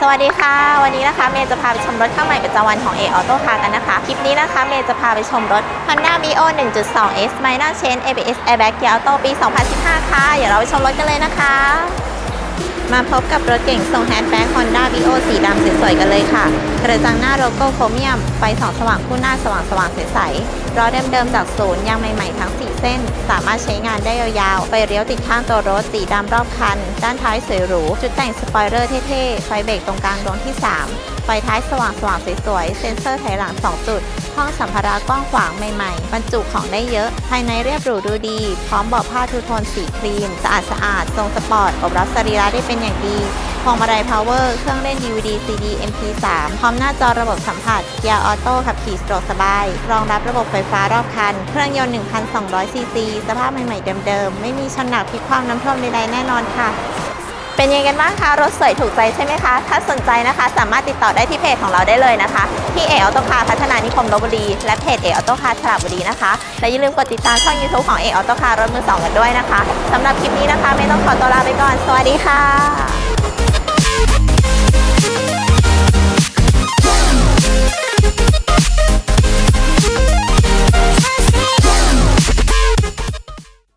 สวัสดีค่ะ วันนี้นะคะเมย์จะพาไปชมรถข้างใหม่ประจำวันของ A Auto Car กันนะคะ คลิปนี้นะคะเมย์จะพาไปชมรถ Honda Mio 1.2 S Minor Change ABS Airbag Gear Auto ปี 2015 ค่ะ เดี๋ยวเราไปชมรถกันเลยนะคะ มาพบกับรถเก่งทรงแฮชแบ็ก Honda Vio สีดำสวยๆกันเลยค่ะ กระจังหน้าโลโก้โครเมียม ไฟสองสว่างคู่หน้าสว่างๆใสๆล้อเดิมๆจากศูนย์ยางใหม่ๆทั้ง 4 เส้น สามารถใช้งานได้ยาวๆ ไฟเลี้ยวติดข้างตัวรถสีดำรอบคัน ด้านท้ายสวยหรู จุดแต่งสปอยเลอร์เท่ๆ ไฟเบรกตรงกลางดวงที่ 3 ไฟท้ายสว่างๆสวยๆ เซ็นเซอร์ถอยหลัง 2 จุด ห้องสัมภาระกว้างขวางใหม่ๆ บรรจุของได้เยอะ ภายในเรียบหรูดูดี พร้อมเบาะผ้าทูโทนสีครีม สะอาดสะอาดทรงสปอร์ตอบรับสรีระได้เป็นอย่างดีพวงมาลัยพาวเวอร์เครื่องเล่น DVD CD MP3 พร้อมหน้าจอระบบสัมผัสเกียร์ออโต้ขับขี่สะดวกสบาย รองรับระบบไฟฟ้ารอบคัน เครื่องยนต์ 1,200ซีซีสภาพใหม่ๆเดิมๆ ไม่มีชนหนักพลิกคว่ำน้ำท่วมใดๆแน่นอนค่ะ เป็นยังไงกันบ้างคะ รถสวยถูกใจใช่ไหมคะ ถ้าสนใจนะคะ สามารถติดต่อได้ที่เพจของเราได้เลยนะคะ ที่เอออโตคาพัฒนานิคมลบบุรี และเพจเอออโตคาสระบุรีนะคะ และอย่าลืมกดติดตามช่อง YouTube ของเอออโตคารถมือสองกันด้วยนะคะสำหรับคลิปนี้นะคะ ไม่ต้องขอตัวลาไปก่อน สวัสดีค่ะ